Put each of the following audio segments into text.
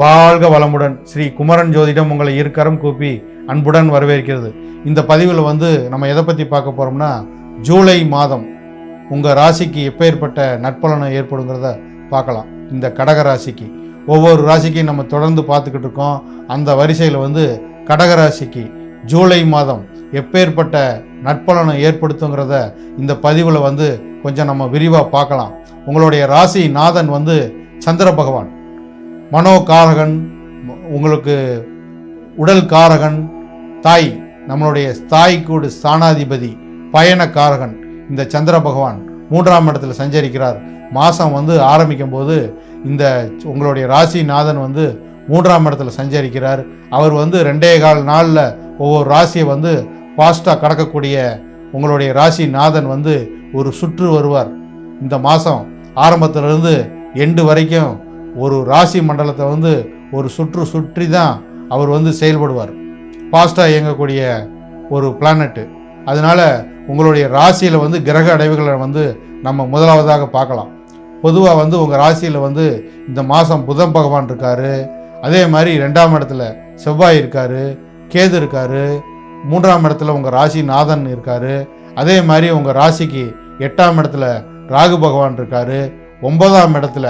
வாழ்க வளமுடன். ஸ்ரீ குமரன் ஜோதிடம் உங்களை இருக்கரம் கூப்பி அன்புடன் வரவேற்கிறது. இந்த பதிவில் வந்து நம்ம எதை பற்றி பார்க்க போகிறோம்னா ஜூலை மாதம் உங்கள் ராசிக்கு எப்பேற்பட்ட நட்பலனை ஏற்படுங்கிறத பார்க்கலாம். இந்த கடக ராசிக்கு. ஒவ்வொரு ராசிக்கும் நம்ம தொடர்ந்து பார்த்துக்கிட்டு இருக்கோம். அந்த வரிசையில் வந்து கடக ராசிக்கு ஜூலை மாதம் எப்பேற்பட்ட நட்பலனை ஏற்படுத்துங்கிறத இந்த பதிவில் வந்து கொஞ்சம் நம்ம விரிவாக பார்க்கலாம். உங்களுடைய ராசி நாதன் வந்து சந்திர பகவான். மனோகாரகன் உங்களுக்கு உடல் காரகன் தாய் நம்மளுடைய தாய்க்கூடு ஸ்தானாதிபதி பயணக்காரகன் இந்த சந்திர பகவான் மூன்றாம் இடத்துல சஞ்சரிக்கிறார். மாதம் வந்து ஆரம்பிக்கும் போது இந்த உங்களுடைய ராசி நாதன் வந்து மூன்றாம் இடத்துல சஞ்சரிக்கிறார். அவர் வந்து ரெண்டே கால் நாளில் ஒவ்வொரு ராசியை வந்து ஃபாஸ்ட்டாக கடக்கக்கூடிய உங்களுடைய ராசி நாதன் வந்து ஒரு சுற்று வருவார். இந்த மாதம் ஆரம்பத்திலிருந்து எண்டு வரைக்கும் ஒரு ராசி மண்டலத்தை வந்து ஒரு சுற்று சுற்றி தான் அவர் வந்து செயல்படுவார். ஃபாஸ்ட்டாக இயங்கக்கூடிய ஒரு பிளானட்டு அதனால உங்களுடைய ராசியில் வந்து கிரக அடைவுகளை வந்து நம்ம முதலாவதாக பார்க்கலாம். பொதுவாக வந்து உங்கள் ராசியில் வந்து இந்த மாதம் புதன் பகவான் இருக்கார். அதே மாதிரி ரெண்டாம் இடத்துல செவ்வாய் இருக்கார் கேது இருக்கார் மூன்றாம் இடத்துல உங்கள் ராசி நாதன் இருக்கார். அதே மாதிரி உங்கள் ராசிக்கு எட்டாம் இடத்துல ராகு பகவான் இருக்கார். ஒன்பதாம் இடத்துல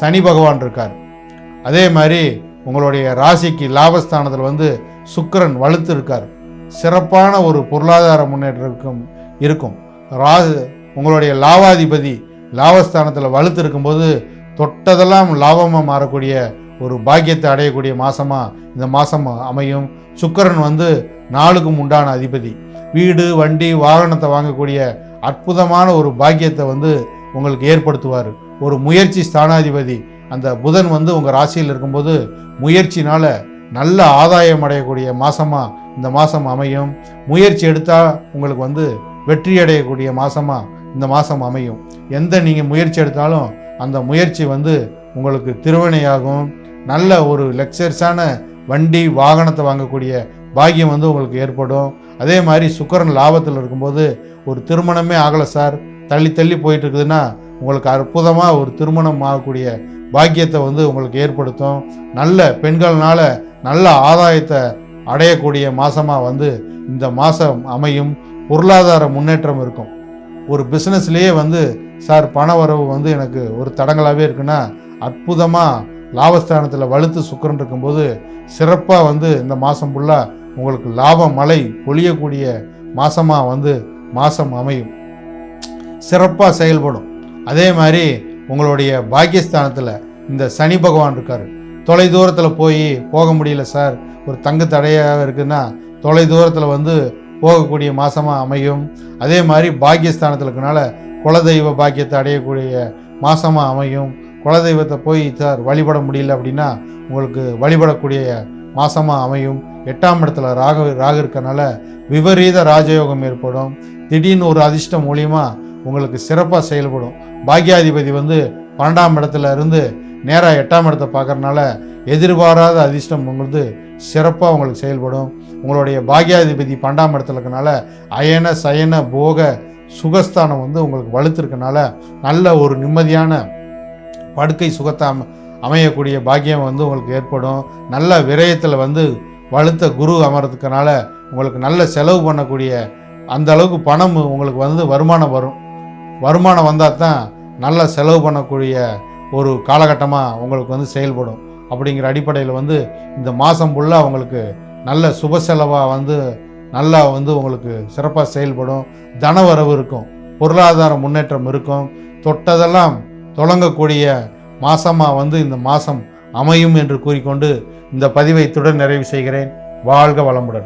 சனி பகவான் இருக்கார். அதே மாதிரி உங்களுடைய ராசிக்கு லாபஸ்தானத்தில் வந்து சுக்கிரன் வலுத்து இருக்கார். சிறப்பான ஒரு பொருளாதார முன்னேற்றம் இருக்கும் ரா உங்களுடைய லாவாதிபதி லாபஸ்தானத்தில் வலுத்து இருக்கும்போது தொட்டதெல்லாம் லாபமாக மாறக்கூடிய ஒரு பாக்கியத்தை அடையக்கூடிய மாதமாக இந்த மாதம் அமையும். சுக்கரன் வந்து நாளுக்கும் உண்டான அதிபதி. வீடு வண்டி வாகனத்தை வாங்கக்கூடிய அற்புதமான ஒரு பாக்கியத்தை வந்து உங்களுக்கு ஏற்படுத்துவார். ஒரு முயற்சி ஸ்தானாதிபதி. அந்த புதன் வந்து உங்கள் ராசியில் இருக்கும்போது முயற்சினால் நல்ல ஆதாயம் அடையக்கூடிய மாதமாக இந்த மாதம் அமையும். முயற்சி எடுத்தால் உங்களுக்கு வந்து வெற்றி அடையக்கூடிய மாதமாக இந்த மாதம் அமையும். எந்த நீங்கள் முயற்சி எடுத்தாலும் அந்த முயற்சி வந்து உங்களுக்கு திருவினையாகும். நல்ல ஒரு லெக்சர்ஸான வண்டி வாகனத்தை வாங்கக்கூடிய பாக்கியம் வந்து உங்களுக்கு ஏற்படும். அதே மாதிரி சுக்கரன் லாபத்தில் இருக்கும்போது ஒரு திருமணமே ஆகலை சார். தள்ளி தள்ளி போயிட்டு இருக்குதுன்னா உங்களுக்கு அற்புதமாக ஒரு திருமணம் ஆகக்கூடிய பாக்கியத்தை வந்து உங்களுக்கு ஏற்படுத்தும். நல்ல பெண்கள்னால நல்ல ஆதாயத்தை அடையக்கூடிய மாதமாக வந்து இந்த மாதம் அமையும். பொருளாதார முன்னேற்றம் இருக்கும். ஒரு பிஸ்னஸ்லேயே வந்து சார் பண வரவு வந்து எனக்கு ஒரு தடங்களாகவே இருக்குன்னா அற்புதமாக லாபஸ்தானத்தில் வலுத்து சுக்கரன் இருக்கும்போது சிறப்பாக வந்து இந்த மாதம் ஃபுல்லாக உங்களுக்கு லாப மழை பொழியக்கூடிய மாதமாக வந்து மாதம் அமையும். சிறப்பாக செயல்படும். அதே மாதிரி உங்களுடைய பாக்கியஸ்தானத்தில் இந்த சனி பகவான் இருக்கார். தொலை தூரத்தில் போய் போக முடியல சார். ஒரு தங்கு தடையாக இருக்குன்னா தொலை தூரத்தில் வந்து போகக்கூடிய மாதமாக அமையும். அதே மாதிரி பாக்கியஸ்தானத்தில் இருக்கனால குலதெய்வ பாக்கியத்தை அடையக்கூடிய மாதமாக அமையும். குலதெய்வத்தை போய் சார் வழிபட முடியல அப்படின்னா உங்களுக்கு வழிபடக்கூடிய மாதமாக அமையும். எட்டாம் இடத்துல ராக ராக இருக்கனால விபரீத ராஜயோகம் ஏற்படும். திடீர்னு ஒரு அதிர்ஷ்டம் மூலியமாக உங்களுக்கு சிறப்பாக செயல்படும். பாக்யாதிபதி வந்து பன்னெண்டாம் இடத்துல இருந்து நேராக எட்டாம் இடத்தை பார்க்கறனால எதிர்பாராத அதிர்ஷ்டம் உங்களுக்கு சிறப்பாக உங்களுக்கு செயல்படும். உங்களுடைய பாக்யாதிபதி பன்னெண்டாம் இடத்துல இருக்கனால அயன சயன போக சுகஸ்தானம் வந்து உங்களுக்கு வலுத்திருக்கனால நல்ல ஒரு நிம்மதியான படுக்கை சுகத்தை அம அமையக்கூடிய பாக்கியம் வந்து உங்களுக்கு ஏற்படும். நல்ல விரயத்தில் வந்து வலுத்த குரு அமர்றதுக்கனால உங்களுக்கு நல்ல செலவு பண்ணக்கூடிய அந்த அளவுக்கு பணம் உங்களுக்கு வந்து வருமானம் வரும். வருமானம் வந்தால் தான் நல்ல செலவு பண்ணக்கூடிய ஒரு காலகட்டமாக உங்களுக்கு வந்து செயல்படும். அப்படிங்கிற அடிப்படையில் வந்து இந்த மாதம் ஃபுல்லாக உங்களுக்கு நல்ல சுப செலவாக வந்து நல்லா வந்து உங்களுக்கு சிறப்பாக செயல்படும். தனவரவு இருக்கும். பொருளாதார முன்னேற்றம் இருக்கும். தொட்டதெல்லாம் தொடங்கக்கூடிய மாசமாக வந்து இந்த மாதம் அமையும் என்று கூறிக்கொண்டு இந்த பதிவை இத்துடன் நிறைவு செய்கிறேன். வாழ்க வளமுடன்.